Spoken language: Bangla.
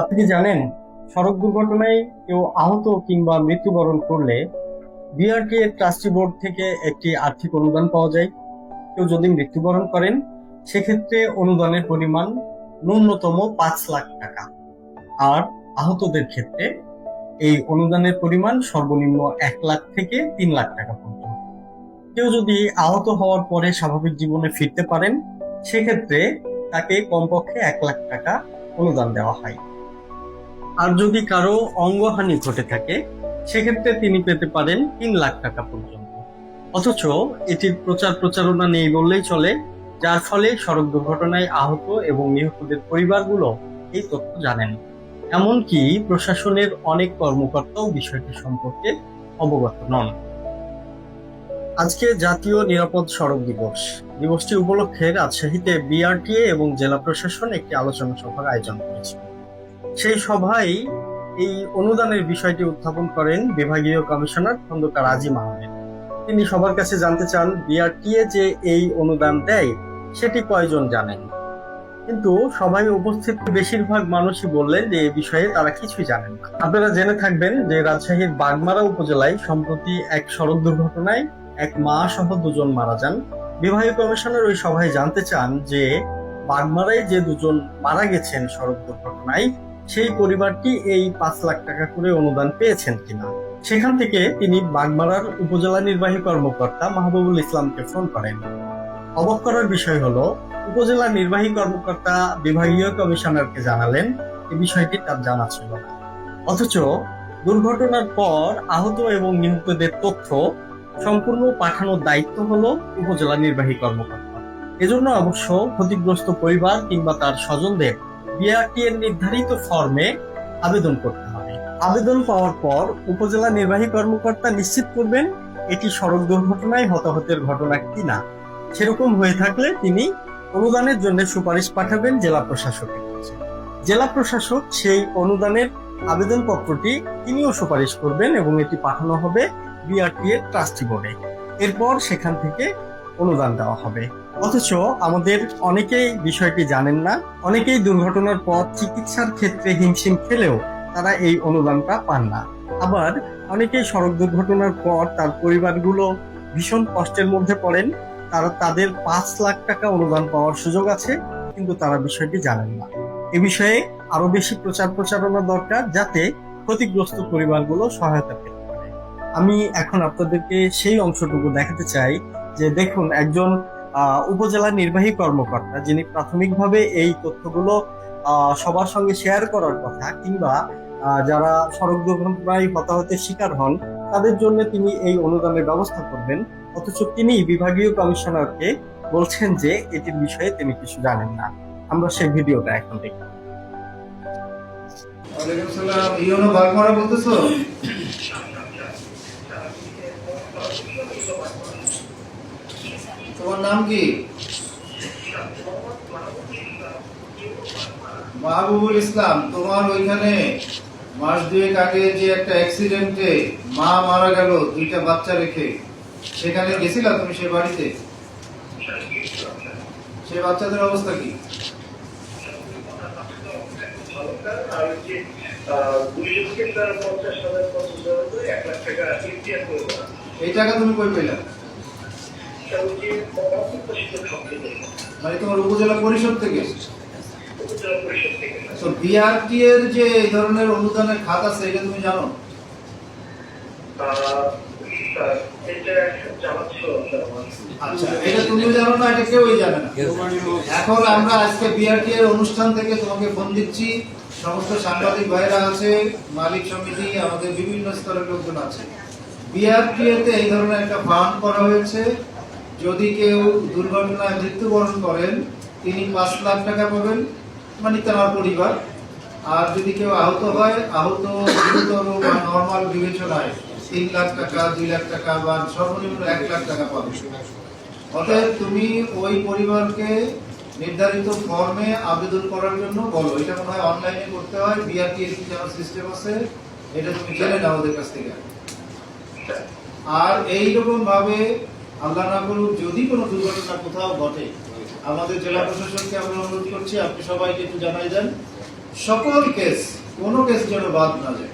আপনি কি জানেন, সড়ক দুর্ঘটনায় কেউ আহত কিংবা মৃত্যুবরণ করলে ট্রাস্টি বোর্ড থেকে একটি আর্থিক অনুদান পাওয়া যায়। কেউ যদি মৃত্যুবরণ করেন, সেক্ষেত্রে অনুদানের পরিমাণ ন্যূনতম পাঁচ লাখ টাকা। আর আহতদের ক্ষেত্রে এই অনুদানের পরিমাণ সর্বনিম্ন এক লাখ থেকে তিন লাখ টাকা পর্যন্ত। কেউ যদি আহত হওয়ার পরে স্বাভাবিক জীবনে ফিরতে পারেন, সেক্ষেত্রে তাকে কমপক্ষে এক লাখ টাকা অনুদান দেওয়া হয়। আর যদি কারও অঙ্গহানি ঘটে থাকে, সেক্ষেত্রে তিনি পেতে পারেন তিন লাখ টাকা পর্যন্ত। অথচ এটির প্রচার প্রচারণা নেই বললেই চলে, যার ফলে সড়ক দুর্ঘটনায় আহত এবং নিহতদের পরিবারগুলো এই তথ্য জানেন। এমনকি প্রশাসনের অনেক কর্মকর্তাও বিষয়টি সম্পর্কে অবগত নন। আজকে জাতীয় নিরাপদ সড়ক দিবস। দিবসটি উপলক্ষে রাজশাহীতে বিআরটিএ এবং জেলা প্রশাসন একটি আলোচনা সভার আয়োজন করেছে। সেই সভায় এই অনুদানের বিষয়টি উত্থাপন করেন বিভাগীয় কমিশনার খন্দকার আজিম আহমেদ। তিনি সবার কাছে জানতে চান, বিআরটিএ যে এই অনুদান দেয়, সেটি কয়জন জানেন? কিন্তু সবাই উপস্থিত বেশিরভাগ মানুষই বললেন যে এই বিষয়ে তারা কিছুই জানেন না। আপনারা জেনে থাকবেন যে রাজশাহীর বাগমারা উপজেলায় সম্প্রতি এক সড়ক দুর্ঘটনায় এক মা সহ দুজন মারা যান। বিভাগীয় কমিশনার ওই সভায় জানতে চান যে বাগমারায় যে দুজন মারা গেছেন সড়ক দুর্ঘটনায়, সেই পরিবারটি এই পাঁচ লাখ টাকা করে অনুদান পেয়েছেন কিনা? সেখান থেকে তিনি বাগমারার উপজেলা নির্বাহী কর্মকর্তা মাহবুবুল ইসলামকে ফোন করেন। অবাক করার বিষয় হলো, উপজেলা নির্বাহী কর্মকর্তা বিভাগীয় কমিশনারকে জানালেন, এ বিষয়টি তার জানা ছিল না। অথচ দুর্ঘটনার পর আহত এবং নিহতদের তথ্য সম্পূর্ণ পাঠানোর দায়িত্ব হলো উপজেলা নির্বাহী কর্মকর্তা। এজন্য অবশ্য ক্ষতিগ্রস্ত পরিবার কিংবা তার স্বজনদের বিআরটি এর নির্ধারিত ফর্মে আবেদন করতে হবে। আবেদন পাওয়ার পর উপজেলা নির্বাহী কর্মকর্তা নিশ্চিত করবেন এটি সড়ক দুর্ঘটনায় হতাহতের ঘটনা কিনা। সেরকম হয়ে থাকলে তিনি অনুদানের জন্য সুপারিশ পাঠাবেন জেলা প্রশাসকের কাছে। জেলা প্রশাসক সেই অনুদানের আবেদনপত্রটি তিনিও সুপারিশ করবেন এবং এটি পাঠানো হবে বিআরটি এর ট্রাস্টি বোর্ডে এরপর সেখান থেকে অনুদান দেওয়া হবে। অথচ আমাদের অনেকেই বিষয়টি জানেন না। অনেকেই দুর্ঘটনার পর চিকিৎসার ক্ষেত্রে হিমশিম খেলেও তারা এই অনুদানটা পান না। আবার অনেকেই সড়ক দুর্ঘটনার পর তার পরিবারগুলো ভীষণ কষ্টের মধ্যে পড়েন। তারা তাদের পাঁচ লাখ টাকা অনুদান পাওয়ার সুযোগ আছে, কিন্তু তারা বিষয়টি জানেন না। এ বিষয়ে আরও বেশি প্রচার প্রচারণা দরকার যাতে ক্ষতিগ্রস্ত পরিবারগুলো সহায়তা পেতে আমি এখন আপনাদেরকে সেই অংশটুকু দেখাতে চাই যে দেখুন, একজন উপজেলা নির্বাহী কর্মকর্তা যিনি প্রাথমিকভাবে এই তথ্যগুলো সবার সঙ্গে শেয়ার করার কথা কিংবা যারা সড়ক দুর্ঘটনায় হতাহতের শিকার হন, তাদের জন্য তিনি এই অনুদানের ব্যবস্থা করবেন। অথচ তিনি বিভাগীয় কমিশনারকে বলছেন যে এটির বিষয়ে তিনি কিছু জানেন না। আমরা সেই ভিডিওটা এখন দেখি ওয়ালাইকুম তোমার নাম কি? মাহবুবুল ইসলাম, তোমার ওইখানে মাস দুয়েক আগে যে একটা অ্যাক্সিডেন্টে মা মারা গেল, দুইটা বাচ্চা রেখে। সেখানে গেছিলা তুমি সে বাড়িতে? সে বাচ্চাদের অবস্থা কি? এই টাকা তুমি কই পেলা? মানে আচ্ছা না এখন আমরা আজকে অনুষ্ঠান থেকে তোমাকে ফোন দিচ্ছি। সমস্ত সাংবাদিক ভাইরা আছে, মালিক সমিতি, আমাদের বিভিন্ন স্তরের লোকজন আছে। বিআরটি তে এই ধরনের একটা ফান্ড করা হয়েছে। যদি কেউ দুর্ঘটনায় মৃত্যুবরণ করেন, তিনি পাঁচ লাখ টাকা পাবেন মানে তার পরিবার। আর যদি কেউ আহত হয়, আহত, গুরুতর বা নর্মাল বিবেচনায় তিন লাখ টাকা, দুই লাখ টাকা বা সর্বনিম্ন এক লাখ টাকা পাবে অতএব তুমি ওই পরিবারকে নির্ধারিত ফর্মে আবেদন করার জন্য বলো। এটা মনে হয় অনলাইনে করতে হয় বিআরটি এর যেন সিস্টেম আছে, এটা তুমি জেনে নাও ওদের কাছ থেকে। আর এইরকম ভাবে আল্লাহ না করুক যদি কোনো দুর্ঘটনা কোথাও ঘটে, আমাদের জেলা প্রশাসনকে আমরা অনুরোধ করছি, আপনি সবাইকে একটু জানাই দেন। সকল কেস কোনো কেস যেন বাদ না যায়।